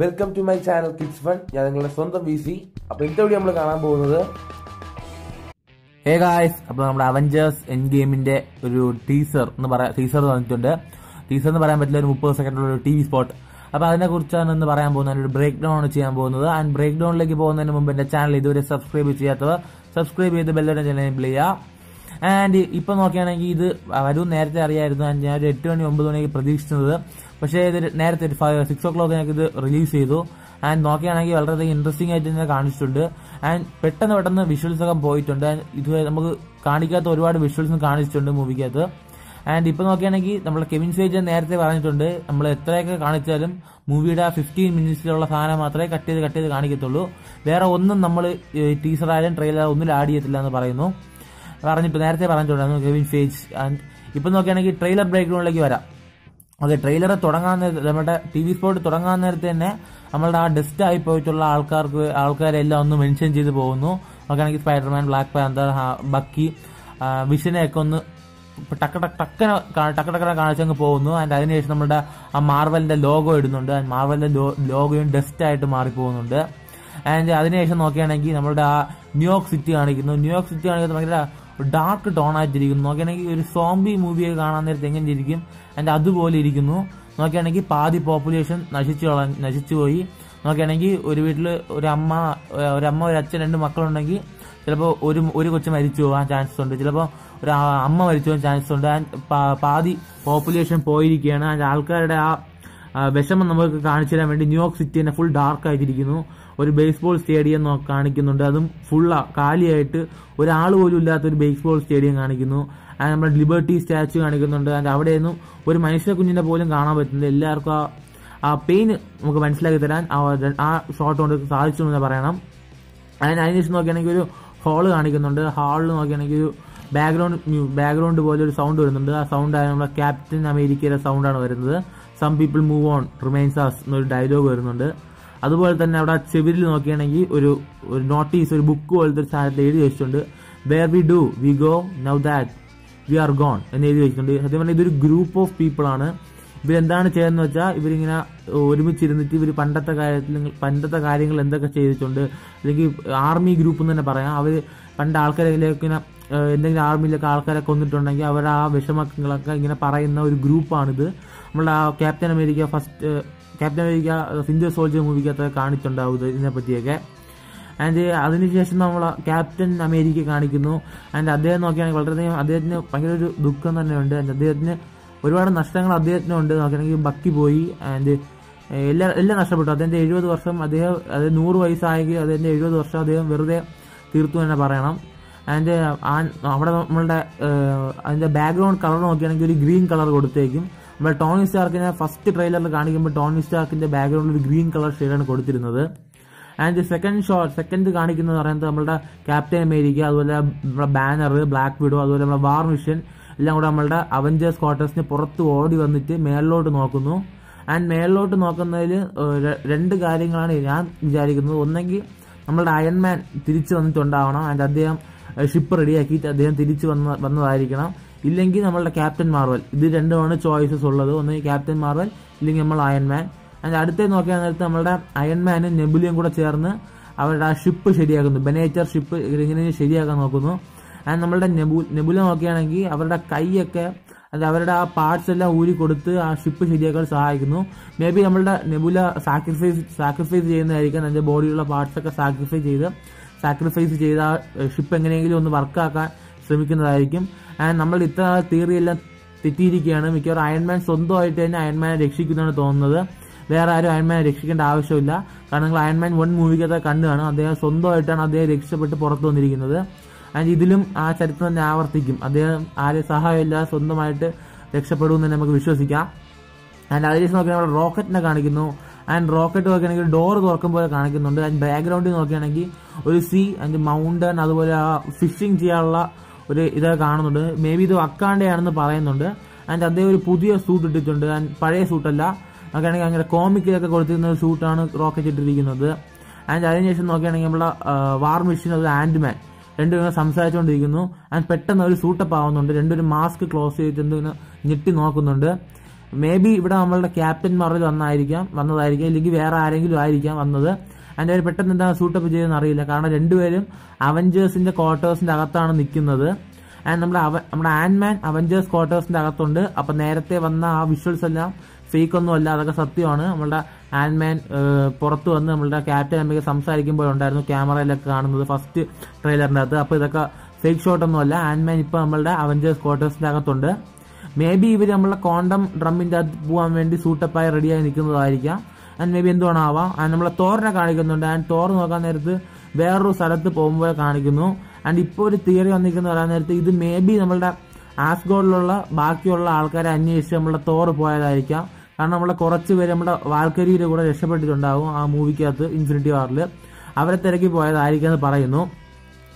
Welcome to my channel kids fun ഞാൻ നിങ്ങളുടെ സ്വന്തം വി സി അപ്പൊ ഇന്നത്തെ നമ്മൾ കാണാൻ പോകുന്നത് ഹേ ഗായ്സ് അപ്പൊ നമ്മുടെ അവഞ്ചേഴ്സ് എൻ ഗെയിമിന്റെ ഒരു ടീസർ എന്ന് പറയാം ടീസർ തന്നിട്ടുണ്ട് ടീസർ എന്ന് പറയാൻ പറ്റില്ല ഒരു മുപ്പത് സെക്കൻഡുള്ള ഒരു ടി വി സ്പോട്ട് അപ്പൊ അതിനെ കുറിച്ചാണ് ഇന്ന് പറയാൻ പോകുന്നത്. ഒരു ബ്രേക്ക് ഡൗൺ ആണ് ചെയ്യാൻ പോകുന്നത്. ആൻഡ് ബ്രേക്ക് ഡൗണിലേക്ക് പോകുന്നതിന് മുമ്പ് എന്റെ ചാനൽ ഇതുവരെ സബ്സ്ക്രൈബ് ചെയ്യാത്തവർ സബ്സ്ക്രൈബ് ചെയ്ത് ബെല്ലൈക്കൻ ചാനൽ എനേബിൾ ചെയ്യുക ആൻഡ് ഇപ്പൊ നോക്കിയാണെങ്കിൽ ഇത് വരും നേരത്തെ അറിയായിരുന്നു. ഞാൻ ഒരു എട്ട് മണി ഒമ്പത് മണിക്ക് പ്രതീക്ഷിച്ചത്. പക്ഷേ ഇത് നേരത്തെ ഒരു സിക്സ് ഓ ക്ലോക്ക് ഞങ്ങൾക്ക് ഇത് റിലീസ് ചെയ്തു. ആൻഡ് നോക്കുകയാണെങ്കിൽ വളരെയധികം ഇൻട്രസ്റ്റിംഗ് ആയിട്ട് തന്നെ കാണിച്ചിട്ടുണ്ട്. ആൻഡ് പെട്ടെന്ന് പെട്ടെന്ന് വിഷ്വൽസ് ഒക്കെ പോയിട്ടുണ്ട്. ആൻഡ് ഇതുവരെ നമുക്ക് കാണിക്കാത്ത ഒരുപാട് വിഷ്വൽസ് കാണിച്ചിട്ടുണ്ട് മൂവിക്കകത്ത് ആൻഡ് ഇപ്പൊ നോക്കുകയാണെങ്കിൽ നമ്മുടെ കെവിൻ ഫേജ് നേരത്തെ പറഞ്ഞിട്ടുണ്ട്. നമ്മൾ എത്രയൊക്കെ കാണിച്ചാലും മൂവിയുടെ ആ ഫിഫ്റ്റീൻ മിനിറ്റ്സിലുള്ള സാധനം മാത്രമേ കട്ട് ചെയ്ത് കട്ട് ചെയ്ത് കാണിക്കത്തുള്ളൂ. വേറെ ഒന്നും നമ്മൾ ടീസർ ആയാലും ട്രെയിലർ ഒന്നും ആഡ് ചെയ്യത്തില്ല എന്ന് പറയുന്നു. പറഞ്ഞിട്ട് നേരത്തെ പറഞ്ഞിട്ടുണ്ടായിരുന്നു കെവിൻ ഫേജ് ആൻഡ് ഇപ്പൊ നോക്കുകയാണെങ്കിൽ ട്രെയിലർ ബ്രേക്ക് ഡൗണിലേക്ക് വരാം. അതെ ട്രെയിലർ തുടങ്ങാൻ നേരത്തെ നമ്മുടെ ടി വി സ്പോട്ട് തുടങ്ങാൻ നേരത്തെ തന്നെ നമ്മളുടെ ആ ഡെസ്റ്റ് ആയി പോയിട്ടുള്ള ആൾക്കാർക്ക് ആൾക്കാരെല്ലാം ഒന്ന് മെൻഷൻ ചെയ്ത് പോകുന്നു. നോക്കുകയാണെങ്കിൽ സ്പൈഡർമാൻ ബ്ലാക്ക് പാന്തർ ബക്കി വിഷനെ ഒക്കെ ഒന്ന് ടക്ക ടക്ക് ടക്കന ടക്ക ടക്കന കാണിച്ചങ്ങ് പോകുന്നു. ആൻഡ് അതിനുശേഷം നമ്മുടെ ആ മാർവലിന്റെ ലോഗോ ഇടുന്നുണ്ട്. ആൻഡ് മാർവലിന്റെ ലോഗോയും ഡസ്റ്റ് ആയിട്ട് മാറിപ്പോകുന്നുണ്ട്. ആൻഡ് അതിനുശേഷം നോക്കുകയാണെങ്കിൽ നമ്മുടെ ആ ന്യൂയോർക്ക് സിറ്റി കാണിക്കുന്നു. ന്യൂയോർക്ക് സിറ്റി കാണിക്കുന്നത് ഭയങ്കര ഡാർക്ക് ടോൺ ആയിട്ടിരിക്കുന്നു. നോക്കുകയാണെങ്കിൽ ഒരു സോംബി മൂവിയൊക്കെ കാണാൻ നേരത്തെ എങ്ങനെ ഇരിക്കും? ആൻഡ് അതുപോലെ ഇരിക്കുന്നു. നോക്കുകയാണെങ്കിൽ പാതി പോപ്പുലേഷൻ നശിച്ചു നശിച്ചു പോയി. നോക്കുകയാണെങ്കിൽ ഒരു വീട്ടിൽ ഒരു അമ്മ ഒരു അമ്മ ഒരു അച്ഛൻ രണ്ട് മക്കളുണ്ടെങ്കിൽ ചിലപ്പോൾ ഒരു ഒരു കൊച്ചു മരിച്ചു പോകാൻ ചാൻസ് ഉണ്ട്. ചിലപ്പോൾ ഒരു അമ്മ മരിച്ചു പോകാൻ ചാൻസ് ഉണ്ട്. ആൻഡ് പാതി പോപ്പുലേഷൻ പോയിരിക്കുകയാണ്. ആൻഡ് ആൾക്കാരുടെ ആ ആ, വിഷമം നമുക്ക് കാണിച്ചു തരാൻ വേണ്ടി ന്യൂയോർക്ക് സിറ്റി തന്നെ ഫുൾ ഡാർക്ക് ആയിട്ടിരിക്കുന്നു. ഒരു ബേസ്ബോൾ സ്റ്റേഡിയം കാണിക്കുന്നുണ്ട്. അതും ഫുള്ള കാലിയായിട്ട് ഒരാൾ പോലും ഇല്ലാത്ത ഒരു ബേസ്ബോൾ സ്റ്റേഡിയം കാണിക്കുന്നു. നമ്മുടെ ലിബർട്ടി സ്റ്റാച്ചു കാണിക്കുന്നുണ്ട്. ആൻഡ് അവിടെയൊന്നും ഒരു മനുഷ്യ കുഞ്ഞിനെ പോലും കാണാൻ പറ്റുന്നില്ല. എല്ലാവർക്കും ആ ആ പെയിൻ നമുക്ക് മനസ്സിലാക്കി തരാൻ ആ ഷോട്ട് കൊണ്ട് സാധിച്ചു എന്ന് പറയണം. അതിന് അതിനുശേഷം നോക്കുകയാണെങ്കിൽ ഒരു ഹാൾ കാണിക്കുന്നുണ്ട്. ഹാളിൽ നോക്കുകയാണെങ്കിൽ ഒരു ബാക്ക്ഗ്രൗണ്ട് ബാക്ക്ഗ്രൗണ്ട് പോലെ ഒരു സൗണ്ട് വരുന്നുണ്ട്. ആ സൗണ്ട് നമ്മുടെ ക്യാപ്റ്റൻ അമേരിക്കയുടെ സൗണ്ടാണ് വരുന്നത്. Some people move on remains as എന്നൊരു ഡയലോഗ് വരുന്നുണ്ട്. അതുപോലെ തന്നെ അവിടെ ചെവിരിൽ നോക്കുകയാണെങ്കിൽ ഒരു ഒരു നോട്ടീസ് ഒരു ബുക്ക് പോലത്തെ ഒരു സാധനത്തിൽ എഴുതി വെച്ചിട്ടുണ്ട്. Where we do we go now that we are gone എന്ന് എഴുതി വെച്ചിട്ടുണ്ട്. സത്യം പറഞ്ഞാൽ ഇതൊരു ഗ്രൂപ്പ് ഓഫ് പീപ്പിൾ ആണ്. ഇവരെന്താണ് ചെയ്യുന്നത് വെച്ചാൽ ഇവരിങ്ങനെ ഒരുമിച്ചിരുന്നിട്ട് ഇവർ പണ്ടത്തെ കാര്യത്തിൽ പണ്ടത്തെ കാര്യങ്ങൾ എന്തൊക്കെ ചെയ്തിട്ടുണ്ട്. അല്ലെങ്കിൽ ആർമി ഗ്രൂപ്പ് എന്ന് തന്നെ പറയാം. അവർ പണ്ട് ആൾക്കാരെ ഇങ്ങനെ എന്തെങ്കിലും ആർമിയിലൊക്കെ ആൾക്കാരെ കൊന്നിട്ടുണ്ടെങ്കിൽ അവർ ആ വിഷമങ്ങളൊക്കെ ഇങ്ങനെ പറയുന്ന ഒരു ഗ്രൂപ്പാണിത്. നമ്മളുടെ ആ captain America first captain America Sindhu soldier മൂവിക്കകത്ത് കാണിച്ചിട്ടുണ്ടാവും ഇത് ഇതിനെ പറ്റിയൊക്കെ. ആൻഡ് അതിനുശേഷം നമ്മൾ ക്യാപ്റ്റൻ അമേരിക്ക കാണിക്കുന്നു. ആൻഡ് അദ്ദേഹം നോക്കുകയാണെങ്കിൽ വളരെയധികം അദ്ദേഹത്തിന് ഭയങ്കര ഒരു ദുഃഖം തന്നെയുണ്ട് ആൻഡ് അദ്ദേഹത്തിന് ഒരുപാട് നഷ്ടങ്ങൾ അദ്ദേഹത്തിനുണ്ട് നോക്കുകയാണെങ്കിൽ ബക്കി പോയി. ആൻഡ് എല്ലാം എല്ലാം നഷ്ടപ്പെട്ടു. അദ്ദേഹത്തിന്റെ എഴുപത് വർഷം അദ്ദേഹം അതായത് നൂറ് വയസ്സായെങ്കിൽ അദ്ദേഹത്തിന്റെ എഴുപത് വർഷം അദ്ദേഹം വെറുതെ തീർത്തു തന്നെ പറയണം. ആൻഡ് അവിടെ നമ്മളുടെ അതിന്റെ ബാക്ക്ഗ്രൗണ്ട് കളർ നോക്കുകയാണെങ്കിൽ ഒരു ഗ്രീൻ കളർ കൊടുത്തേക്കും. നമ്മൾ ടോണി സ്റ്റാർക്കിനെ ഫസ്റ്റ് ട്രെയിലറിൽ കാണിക്കുമ്പോൾ ടോണി സ്റ്റാർക്കിന്റെ ബാക്ക്ഗ്രൗണ്ടിൽ ഒരു ഗ്രീൻ കളർ ഷെയ്ഡാണ് കൊടുത്തിരുന്നത്. ആൻഡ് സെക്കൻഡ് ഷോട്ട് സെക്കൻഡ് കാണിക്കുന്നത് പറയുന്നത് നമ്മളുടെ ക്യാപ്റ്റൻ അമേരിക്ക അതുപോലെ നമ്മുടെ ബാനർ ബ്ലാക്ക് വിഡോ അതുപോലെ നമ്മുടെ വാർ മിഷൻ എല്ലാം കൂടെ നമ്മളുടെ അവഞ്ചേഴ്സ് ക്വാർട്ടേഴ്സിന് പുറത്ത് ഓടി വന്നിട്ട് മേളിലോട്ട് നോക്കുന്നു. ആൻഡ് മേളിലോട്ട് നോക്കുന്നതിൽ രണ്ട് കാര്യങ്ങളാണ് ഞാൻ വിചാരിക്കുന്നത്. ഒന്നെങ്കിൽ നമ്മളുടെ അയൺമാൻ തിരിച്ചു വന്നിട്ടുണ്ടാവണം. ആൻഡ് അദ്ദേഹം ഷിപ്പ് റെഡിയാക്കിയിട്ട് അദ്ദേഹം തിരിച്ചു വന്ന വന്നതായിരിക്കണം. ഇല്ലെങ്കിൽ നമ്മളുടെ ക്യാപ്റ്റൻ മാർവൽ. ഇത് രണ്ടുമാണ് ചോയ്സസ് ഉള്ളത്. ഒന്ന് ക്യാപ്റ്റൻ മാർവൽ ഇല്ലെങ്കിൽ നമ്മൾ അയൺമാൻ അതിന്റെ അടുത്തേ നോക്കിയാൽ നേരത്തെ നമ്മുടെ അയൺമാനും നെബുലിയും കൂടെ ചേർന്ന് അവരുടെ ആ ഷിപ്പ് ശരിയാക്കുന്നു. ബനേച്ചർ ഷിപ്പ് ഇങ്ങനെ ശരിയാക്കാൻ നോക്കുന്നു. ആൻഡ് നമ്മളുടെ നെബു നെബുല നോക്കുകയാണെങ്കിൽ അവരുടെ കൈയൊക്കെ അത് അവരുടെ ആ പാർട്സ് എല്ലാം ഊരി കൊടുത്ത് ആ ഷിപ്പ് ശരിയാക്കാൻ സഹായിക്കുന്നു. മേ ബി നമ്മളുടെ നെബുല സാക്രിഫൈസ് സാക്രിഫൈസ് ചെയ്യുന്നതായിരിക്കാം. അതിന്റെ ബോഡിയിലുള്ള പാർട്സ് ഒക്കെ സാക്രിഫൈസ് ചെയ്ത് സാക്രിഫൈസ് ചെയ്ത ഷിപ്പ് എങ്ങനെയെങ്കിലും ഒന്ന് വർക്കാക്കാൻ ശ്രമിക്കുന്നതായിരിക്കും. ആൻഡ് നമ്മൾ ഇത്ര തിയറി എല്ലാം തെറ്റിയിരിക്കുകയാണ്. മിക്കവാറും അയൺമാൻ സ്വന്തമായിട്ട് തന്നെ അയൺമാനെ രക്ഷിക്കുന്നതാണ് തോന്നുന്നത്. വേറെ ആരും അയൺമാനെ രക്ഷിക്കേണ്ട ആവശ്യമില്ല. കാരണം നിങ്ങൾ അയൺമാൻ വൺ മൂവിക്കകത്ത് കണ്ടാണ് അദ്ദേഹം സ്വന്തമായിട്ടാണ് അദ്ദേഹം രക്ഷപ്പെട്ട് പുറത്തു വന്നിരിക്കുന്നത്. ആൻഡ് ഇതിലും ആ ചരിത്രം തന്നെ ആവർത്തിക്കും. അദ്ദേഹം ആരെ സഹായമില്ല സ്വന്തമായിട്ട് രക്ഷപ്പെടുമെന്ന് തന്നെ നമുക്ക് വിശ്വസിക്കാം. ആൻഡ് അതിനുശേഷം നോക്കി നമ്മൾ റോക്കറ്റിനെ കാണിക്കുന്നു. ആൻഡ് റോക്കറ്റ് നോക്കുകയാണെങ്കിൽ ഡോർ തുറക്കും പോലെ കാണിക്കുന്നുണ്ട്. ആൻഡ് ബാക്ക്ഗ്രൗണ്ടിൽ നോക്കുകയാണെങ്കിൽ ഒരു സീ ആൻഡ് മൗണ്ടൻ അതുപോലെ ആ ഫിഷിംഗ് ചെയ്യാനുള്ള ഒരു ഇതൊക്കെ കാണുന്നുണ്ട്. മേ ബി ഇത് അക്കാണ്ടയാണെന്ന് പറയുന്നുണ്ട്. ആൻഡ് അദ്ദേഹം ഒരു പുതിയ സൂട്ട് ഇട്ടിട്ടുണ്ട്. ആൻഡ് പഴയ സൂട്ടല്ല നോക്കുകയാണെങ്കിൽ അങ്ങനെ കോമിക്കിലൊക്കെ കൊടുത്തിരുന്ന ഒരു സൂട്ടാണ് റോക്കറ്റ് ഇട്ടിരിക്കുന്നത്. ആൻഡ് അതിനുശേഷം നോക്കുകയാണെങ്കിൽ നമ്മളെ വാർ മെഷീൻ അത് ആൻഡ്മാൻ രണ്ടുപേരും സംസാരിച്ചുകൊണ്ടിരിക്കുന്നു. ആൻഡ് പെട്ടെന്ന് ഒരു സൂട്ടപ്പ് ആവുന്നുണ്ട്. രണ്ടുപേരും മാസ്ക് ക്ലോസ് ചെയ്തിട്ട് ഇങ്ങനെ ഞെട്ടി നോക്കുന്നുണ്ട്. മേ ബി ഇവിടെ നമ്മളുടെ ക്യാപ്റ്റൻ മറിൽ വന്നായിരിക്കാം വന്നതായിരിക്കാം ഇല്ലെങ്കിൽ വേറെ ആരെങ്കിലും ആയിരിക്കാം വന്നത്. അതിന്റെ ഒരു പെട്ടെന്ന് എന്താ സൂട്ടപ്പ് ചെയ്തെന്ന് അറിയില്ല. കാരണം രണ്ടുപേരും അവഞ്ചേഴ്സിന്റെ ക്വാർട്ടേഴ്സിന്റെ അകത്താണ് നിൽക്കുന്നത്. ആൻഡ് നമ്മുടെ നമ്മുടെ ആൻഡ്മാൻ അവഞ്ചേഴ്സ് ക്വാർട്ടേഴ്സിന്റെ അകത്തുണ്ട്. അപ്പൊ നേരത്തെ വന്ന ആ വിഷ്വൽസ് എല്ലാം ഫേക്ക് ഒന്നും അല്ല അതൊക്കെ സത്യമാണ്. നമ്മളുടെ ആൻഡ്മാൻ പുറത്ത് വന്ന് നമ്മളുടെ ക്യാപ്റ്റൻ അമ്മയ്ക്ക് സംസാരിക്കുമ്പോഴുണ്ടായിരുന്നു ക്യാമറയിലൊക്കെ കാണുന്നത് ഫസ്റ്റ് ട്രെയിലറിന്റെ അകത്ത് അപ്പൊ ഇതൊക്കെ ഫേക്ക് ഷോട്ടൊന്നും അല്ല. ആൻഡ്മാൻ ഇപ്പൊ നമ്മളുടെ അവഞ്ചേഴ്സ് ക്വാർട്ടേഴ്സിന്റെ അകത്തുണ്ട്. മേ ബി ഇവർ നമ്മളെ ക്വാണ്ടം ഡ്രമ്മിന്റെ അത് പോകാൻ വേണ്ടി സൂട്ടപ്പായി റെഡിയായി നിൽക്കുന്നതായിരിക്കാം. ആൻഡ് മേ ബി എന്തുവാണാവാം? ആൻഡ് നമ്മളെ തോറിനെ കാണിക്കുന്നുണ്ട്. ആൻഡ് തോർ നോക്കാൻ നേരത്ത് വേറൊരു സ്ഥലത്ത് പോകുമ്പോൾ കാണിക്കുന്നു. ആൻഡ് ഇപ്പോൾ ഒരു തിയറി വന്നിരിക്കുന്ന പറയാൻ നേരത്ത് ഇത് മേ ബി നമ്മളുടെ ആസ്ഗോഡിലുള്ള ബാക്കിയുള്ള ആൾക്കാരെ അന്വേഷിച്ച് നമ്മളുടെ തോർ പോയതായിരിക്കാം. കാരണം നമ്മളെ കുറച്ച് പേര് നമ്മുടെ വാൽക്കരിയുടെ കൂടെ രക്ഷപ്പെട്ടിട്ടുണ്ടാവും ആ മൂവിക്കകത്ത് ഇൻഫിനിറ്റി വാറിൽ അവരെ തിരക്കി പോയതായിരിക്കും എന്ന് പറയുന്നു.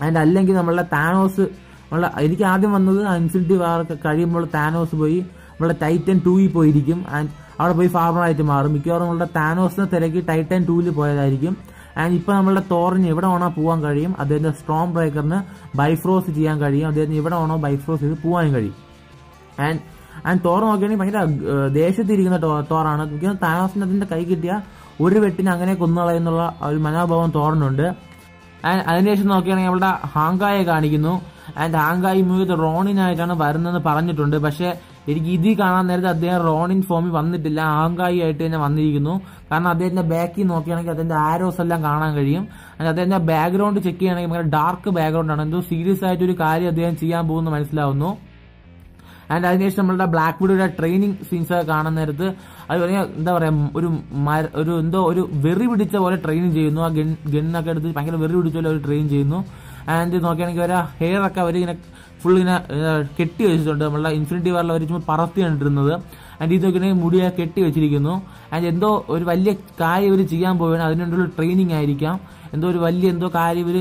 ആൻഡ് അല്ലെങ്കിൽ നമ്മളുടെ താനോസ് നമ്മളെ എനിക്ക് ആദ്യം വന്നത് അൻസിൽഡി വാർ കഴിയുമ്പോൾ താനോസ് പോയി നമ്മളെ ടൈറ്റൻ ടൂയിൽ പോയിരിക്കും. ആൻഡ് അവിടെ പോയി ഫാർമറായിട്ട് മാറും. മിക്കവാറും നമ്മളുടെ താനോസിനെ തിരക്കി ടൈറ്റൻ ടൂവിൽ പോയതായിരിക്കും. ആൻഡ് ഇപ്പോൾ നമ്മളുടെ തോറിന് എവിടെ വേണോ പോകാൻ കഴിയും. അദ്ദേഹത്തിന്റെ സ്ട്രോങ് ബ്രേക്കറിന് ബൈഫ്രോസ് ചെയ്യാൻ കഴിയും. അദ്ദേഹത്തിന് എവിടെ വേണോ ബൈഫ്രോസ് ചെയ്ത് പോകാൻ കഴിയും. ആൻഡ് ആൻഡ് തോർ നോക്കുകയാണെങ്കിൽ ഭയങ്കര ദേഷ്യത്തിരിക്കുന്ന തോറാണ്. മിക്കവാറും താനോസിന് അതിന്റെ കൈ കിട്ടിയ ഒരു വെട്ടിന് അങ്ങനെ കൊന്നുകളയെന്നുള്ള ഒരു മനോഭാവം തോറിനുണ്ട്. ആൻഡ് അതിനുശേഷം നോക്കുകയാണെങ്കിൽ നമ്മുടെ ഹാങ്കായെ കാണിക്കുന്നു. ആൻഡ് ഹാങ്കായി മൂവി റോണിനായിട്ടാണ് വരുന്നതെന്ന് പറഞ്ഞിട്ടുണ്ട്. പക്ഷേ എനിക്ക് ഇതിൽ കാണാൻ നേരത്തെ അദ്ദേഹം റോണിൻ ഫോമിൽ വന്നിട്ടില്ല. ആങ്കായി ആയിട്ട് തന്നെ വന്നിരിക്കുന്നു. കാരണം അദ്ദേഹത്തിന്റെ ബാക്കിൽ നോക്കുകയാണെങ്കിൽ അതിന്റെ ആരോസ് എല്ലാം കാണാൻ കഴിയും. ആൻഡ് അദ്ദേഹത്തിന്റെ ബാക്ക്ഗ്രൗണ്ട് ചെക്ക് ചെയ്യുകയാണെങ്കിൽ ഭയങ്കര ഡാർക്ക് ബാക്ക്ഗ്രൗണ്ട് ആണ്. എന്തോ സീരിയസ് ആയിട്ട് ഒരു കാര്യം അദ്ദേഹം ചെയ്യാൻ പോകുന്നു മനസ്സിലാവുന്നു. ആൻഡ് അതിനുശേഷം നമ്മളുടെ ബ്ലാക്ക് വുഡിയുടെ ട്രെയിനിങ് സീൻസ് ഒക്കെ കാണുന്ന നേരത്ത് അത് പറഞ്ഞ എന്താ പറയാ ഒരു ഒരു എന്തോ ഒരു വെറി പിടിച്ച പോലെ ട്രെയിനിങ് ചെയ്യുന്നു. ആ ഗൺ ഗണ്ണൊക്കെ എടുത്ത് ഭയങ്കര വെറി പിടിച്ച പോലെ ട്രെയിൻ ചെയ്യുന്നു. ആൻഡ് നോക്കുകയാണെങ്കിൽ അവരെ ഹെയർ ഒക്കെ അവർ ഇങ്ങനെ ഫുൾ ഇങ്ങനെ കെട്ടി വെച്ചിട്ടുണ്ട്. നമ്മളുടെ ഇൻഫിനിറ്റി വാറിൽ അവർ ചുമ്മാ പറത്തി കണ്ടിരുന്നത്. ആൻഡ് ഇത് നോക്കിയാണെങ്കിൽ മുടിയെ കെട്ടി വെച്ചിരിക്കുന്നു. ആൻഡ് എന്തോ ഒരു വലിയ കാര്യം ഇവർ ചെയ്യാൻ പോവുകയാണ്. അതിനുള്ള ട്രെയിനിങ് ആയിരിക്കാം. എന്തോ ഒരു വലിയ എന്തോ കാര്യം ഇവർ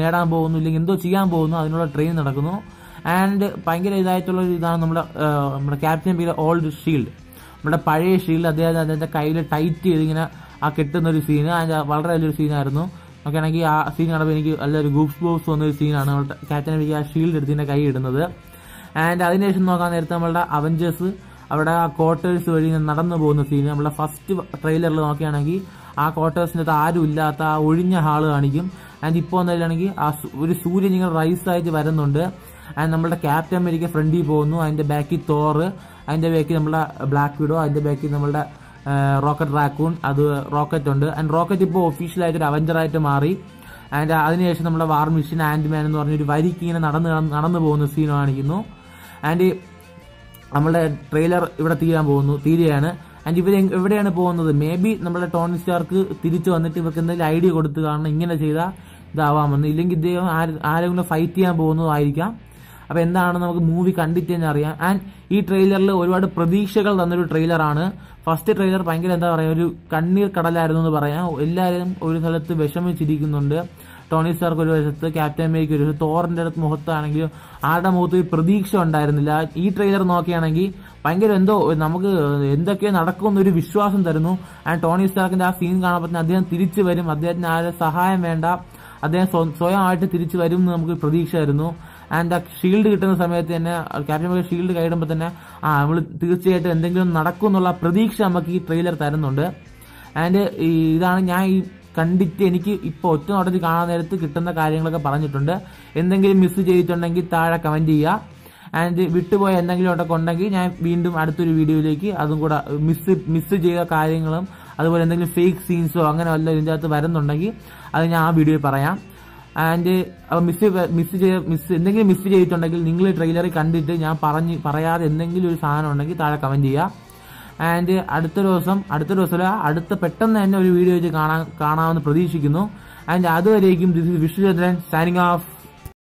നേടാൻ പോകുന്നു. ഇല്ലെങ്കിൽ എന്തോ ചെയ്യാൻ പോകുന്നു. അതിനുള്ള ട്രെയിനിങ് നടക്കുന്നു. ആൻഡ് ഭയങ്കര ഇതായിട്ടുള്ള ഒരു ഇതാണ് നമ്മുടെ നമ്മുടെ ക്യാപ്റ്റൻ പേര് ഓൾഡ് ഷീൽഡ് നമ്മുടെ പഴയ ഷീൽഡ് അദ്ദേഹം അതിന്റെ കയ്യിൽ ടൈറ്റ് ചെയ്ത് ഇങ്ങനെ ആ കെട്ടുന്ന ഒരു സീന് വളരെ വലിയൊരു സീനായിരുന്നു നോക്കുകയാണെങ്കിൽ ആ സീൻ കാണുമ്പോൾ എനിക്ക് നല്ലൊരു ഗൂപ്സ് ബോക്സ് വന്ന ഒരു സീനാണ് നമ്മുടെ ക്യാപ്റ്റൻ അമേരിക്ക ആ ഷീൽഡ് എടുത്തിന്റെ കൈ ഇടുന്നത്. ആൻഡ് അതിനുശേഷം നോക്കാൻ നേരത്തെ നമ്മളുടെ അവഞ്ചേഴ്സ് അവിടെ ആ ക്വാർട്ടേഴ്സ് വഴി നടന്നു പോകുന്ന സീൻ നമ്മളെ ഫസ്റ്റ് ട്രെയിലറിൽ നോക്കുകയാണെങ്കിൽ ആ ക്വാർട്ടേഴ്സിന്റെ ആരും ഇല്ലാത്ത ആ ഒഴിഞ്ഞ ഹാൾ കാണിക്കും. ആൻഡ് ഇപ്പോൾ എന്തായാലാണെങ്കിൽ ആ ഒരു സൂര്യൻ ഇങ്ങനെ റൈസ് ആയിട്ട് വരുന്നുണ്ട്. ആൻഡ് നമ്മുടെ ക്യാപ്റ്റൻ അമേരിക്ക ഫ്രണ്ടിൽ പോകുന്നു. അതിന്റെ ബാക്കിൽ തോറ് അതിന്റെ ബാക്കിൽ നമ്മുടെ ബ്ലാക്ക് വിഡോ അതിന്റെ ബാക്കിൽ നമ്മുടെ റോക്കറ്റ് റാക്കൂൺ അത് റോക്കറ്റ് ഉണ്ട്. ആൻഡ് റോക്കറ്റ് ഇപ്പോൾ ഒഫീഷ്യലായിട്ട് ഒരു അവഞ്ചറായിട്ട് മാറി. ആൻഡ് അതിനുശേഷം നമ്മുടെ വാർ മിഷൻ ആൻഡ് മാൻ എന്ന് പറഞ്ഞൊരു വരിക്ക് ഇങ്ങനെ നടന്ന് നടന്ന് പോകുന്ന സീൻ കാണിക്കുന്നു. ആൻഡ് നമ്മളുടെ ട്രെയിലർ ഇവിടെ തീരാൻ പോകുന്നു. തീരുകയാണ്. ആൻഡ് ഇവർ എവിടെയാണ് പോകുന്നത്? മേ ബി നമ്മുടെ ടോണി സ്റ്റാർക്ക് തിരിച്ചു വന്നിട്ട് ഇവർക്ക് എന്തെങ്കിലും ഐഡിയ കൊടുത്ത് കാരണം ഇങ്ങനെ ചെയ്താൽ ഇതാവാമെന്ന്. ഇല്ലെങ്കിൽ ഇദ്ദേഹം ആരെങ്കിലും ഫൈറ്റ് ചെയ്യാൻ പോകുന്നതായിരിക്കാം. അപ്പൊ എന്താണ് നമുക്ക് മൂവി കണ്ടിട്ട് തന്നെ അറിയാം. ആൻഡ് ഈ ട്രെയിലറിൽ ഒരുപാട് പ്രതീക്ഷകൾ തന്നൊരു ട്രെയിലറാണ് ഫസ്റ്റ് ട്രെയിലർ ഭയങ്കര എന്താ പറയുക ഒരു കണ്ണീർ കടലായിരുന്നു എന്ന് പറയാം. എല്ലാവരും ഒരു സ്ഥലത്ത് വിഷമിച്ചിരിക്കുന്നുണ്ട്. ടോണി സ്റ്റാർക്ക് ഒരു വശത്ത് ക്യാപ്റ്റൻ അമേരിക്ക ഒരു തോറിന്റെ അടുത്ത് മുഖത്താണെങ്കിലും ആരുടെ മുഖത്ത് ഒരു പ്രതീക്ഷ ഉണ്ടായിരുന്നില്ല. ഈ ട്രെയിലർ നോക്കുകയാണെങ്കിൽ ഭയങ്കര എന്തോ നമുക്ക് എന്തൊക്കെ നടക്കുമെന്നൊരു വിശ്വാസം തരുന്നു. ആൻഡ് ടോണി സ്റ്റാർക്കിന്റെ ആ സീൻ കാണുമ്പോൾ അദ്ദേഹം തിരിച്ചു വരും. അദ്ദേഹത്തിന് ആരുടെ സഹായം വേണ്ട. അദ്ദേഹം സ്വ- സ്വയമായിട്ട് തിരിച്ചു വരും എന്ന് നമുക്ക് പ്രതീക്ഷ ആയിരുന്നു ആൻഡ് ആ ഷീൽഡ് കിട്ടുന്ന സമയത്ത് തന്നെ ക്യാപ്റ്റൻ അമേരിക്ക ഷീൽഡ് കൈയിടുമ്പോൾ തന്നെ ആ നമ്മൾ തീർച്ചയായിട്ടും എന്തെങ്കിലും നടക്കും എന്നുള്ള പ്രതീക്ഷ നമുക്ക് ഈ ട്രെയിലർ തരുന്നുണ്ട്. ആൻഡ് ഇതാണ് ഞാൻ ഈ കണ്ടിട്ട് എനിക്ക് ഇപ്പോൾ ഒറ്റ നോട്ടത്തിൽ കാണാൻ നേരത്ത് കിട്ടുന്ന കാര്യങ്ങളൊക്കെ പറഞ്ഞിട്ടുണ്ട്. എന്തെങ്കിലും മിസ് ചെയ്തിട്ടുണ്ടെങ്കിൽ താഴെ കമന്റ് ചെയ്യുക. ആൻഡ് വിട്ടുപോയ എന്തെങ്കിലും ഉണ്ടൊക്കെ ഉണ്ടെങ്കിൽ ഞാൻ വീണ്ടും അടുത്തൊരു വീഡിയോയിലേക്ക് അതും കൂടെ മിസ് മിസ് ചെയ്ത കാര്യങ്ങളും അതുപോലെ എന്തെങ്കിലും ഫേക്ക് സീൻസോ അങ്ങനെ വല്ല ഇതിന്റെ അകത്ത് വരുന്നുണ്ടെങ്കിൽ അത് ഞാൻ ആ വീഡിയോയിൽ പറയാം. ആൻഡ് മിസ് മിസ് ചെയ്ത മിസ് എന്തെങ്കിലും മിസ് ചെയ്തിട്ടുണ്ടെങ്കിൽ നിങ്ങൾ ട്രെയിലറിൽ കണ്ടിട്ട് ഞാൻ പറഞ്ഞ് പറയാതെ എന്തെങ്കിലും ഒരു സാധനം ഉണ്ടെങ്കിൽ താഴെ കമന്റ് ചെയ്യുക ആൻഡ് അടുത്ത ദിവസം അടുത്ത ദിവസം അടുത്ത പെട്ടെന്ന് തന്നെ ഒരു വീഡിയോ വെച്ച് കാണാൻ കാണാമെന്ന് പ്രതീക്ഷിക്കുന്നു. ആൻഡ് അതുവരേക്കും this is Vishnuchandran signing off